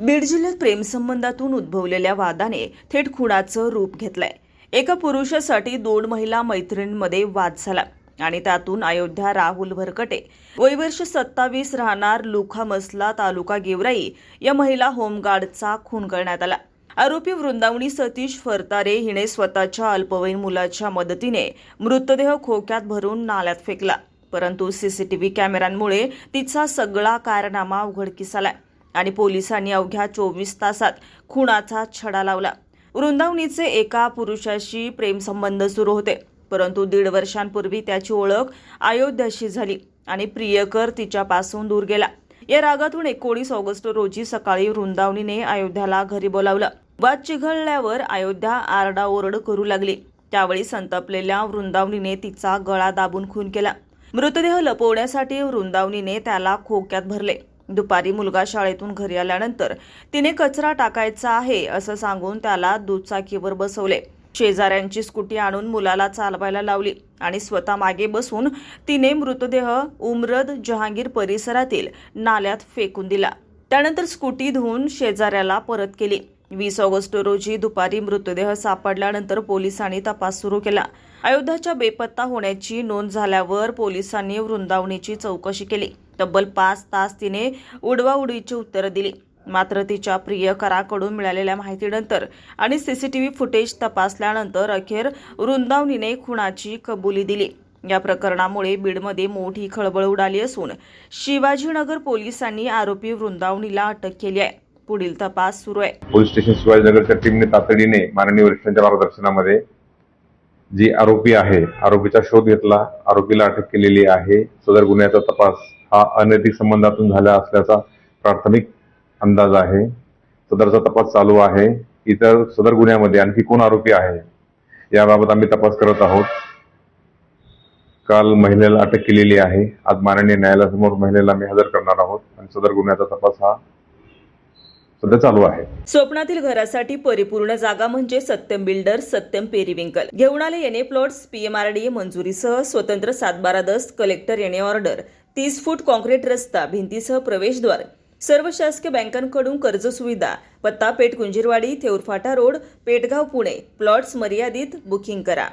बीड जिल्ह्यात प्रेमसंबंधातून उद्भवलेल्या वादाने थेट खुणाचं रूप घेतलंय. एका पुरुषासाठी दोन महिला मैत्रिणींमध्ये वाद झाला आणि त्यातून अयोध्या राहुल भरकटे वयवर्ष सत्तावीस राहणार लुखा मसला तालुका गेवराई या महिला होमगार्डचा खून करण्यात आला. आरोपी वृंदावणी सतीश फरतारे हिने स्वतःच्या अल्पवयीन मुलाच्या मदतीने मृतदेह खोक्यात भरून नाल्यात फेकला परंतु सीसीटीव्ही कॅमेऱ्यांमुळे तिचा सगळा कारनामा उघडकीस आलाय. आणि पोलिसांनी अवघ्या चोवीस तासात खुणाचा छडा लावला. वृंदावनीचे एका पुरुषाशी प्रेमसंबंध सुरू होते परंतु दीड वर्षांपूर्वी त्याची ओळख अयोध्याशी झाली आणि प्रियकर तिच्यापासून दूर गेला. या रागातून एकोणीस ऑगस्ट रोजी सकाळी वृंदावनीने अयोध्याला घरी बोलावलं. वाद चिघळल्यावर अयोध्या आरडाओरड करू लागली. त्यावेळी संतापलेल्या वृंदावनीने तिचा गळा दाबून खून केला. मृतदेह लपवण्यासाठी वृंदावनीने त्याला खोक्यात भरले. दुपारी मुलगा शाळेतून घरी आल्यानंतर तिने कचरा टाकायचा आहे असं सांगून त्याला दुचाकीवर बसवले. शेजाऱ्यांची स्कूटी आणून मुलाला चालवायला लावली आणि स्वतः मागे बसून तिने मृतदेह उमरद जहांगीर परिसरातील नाल्यात फेकून दिला. त्यानंतर स्कूटी धुवून शेजाऱ्याला परत केली. वीस ऑगस्ट रोजी दुपारी मृतदेह सापडल्यानंतर पोलिसांनी तपास सुरू केला. अयोध्याच्या बेपत्ता होण्याची नोंद झाल्यावर पोलिसांनी वृंदावनीची चौकशी केली. तब्बल पाच तास तिने उडवाउडवीची उत्तरं दिली. मात्र तिच्या प्रियकराकडून मिळालेल्या माहितीनंतर आणि सीसीटीव्ही फुटेज तपासल्यानंतर अखेर वृंदावनीने खुणाची कबुली दिली. या प्रकरणामुळे बीडमध्ये मोठी खळबळ उडाली असून शिवाजीनगर पोलिसांनी आरोपी वृंदावनीला अटक केली आहे. पुढील तपास सुरू आहे. पोलीस स्टेशन शिवाजीनगरच्या टीमने तातडीने माननीय वरिष्ठांच्या मार्गदर्शनामध्ये जी आरोपी आहे आरोपीचा शोध घेतला आरोपीला अटक केलेली आहे. सदर गुन्ह्याचा तपास हा अनैतिक संबंधातून झाला असल्याचा प्राथमिक अंदाज आहे. सदरचा तपास चालू आहे. इतर सदर गुन्ह्यामध्ये आणखी कोण आरोपी आहे? याबाबत आम्ही तपास करत आहोत. काल महिलेला अटक केलेली आहे. आज माननीय न्यायालयासमोर महिलेला आम्ही हजर करणार आहोत आणि सदर गुन्ह्याचा तपास हा सध्या चालू आहे. स्वप्नातील घरासाठी परिपूर्ण जागा म्हणजे सत्यम बिल्डर सत्यम पेरिविंकल. घेऊन आले एने प्लॉट्स पीएमआरडीए मंजुरीसह स्वतंत्र सातबारा दस्त कलेक्टर येणे ऑर्डर. तीस फूट कॉन्क्रीट रस्ता भिंतीसह प्रवेशद्वार सर्व शासकीय बँकांकडून कर्ज सुविधा पत्ता पेठ कुंजीरवाडी थेऊरफाटा रोड पेटगाव पुणे. प्लॉट्स मर्यादित बुकिंग करा.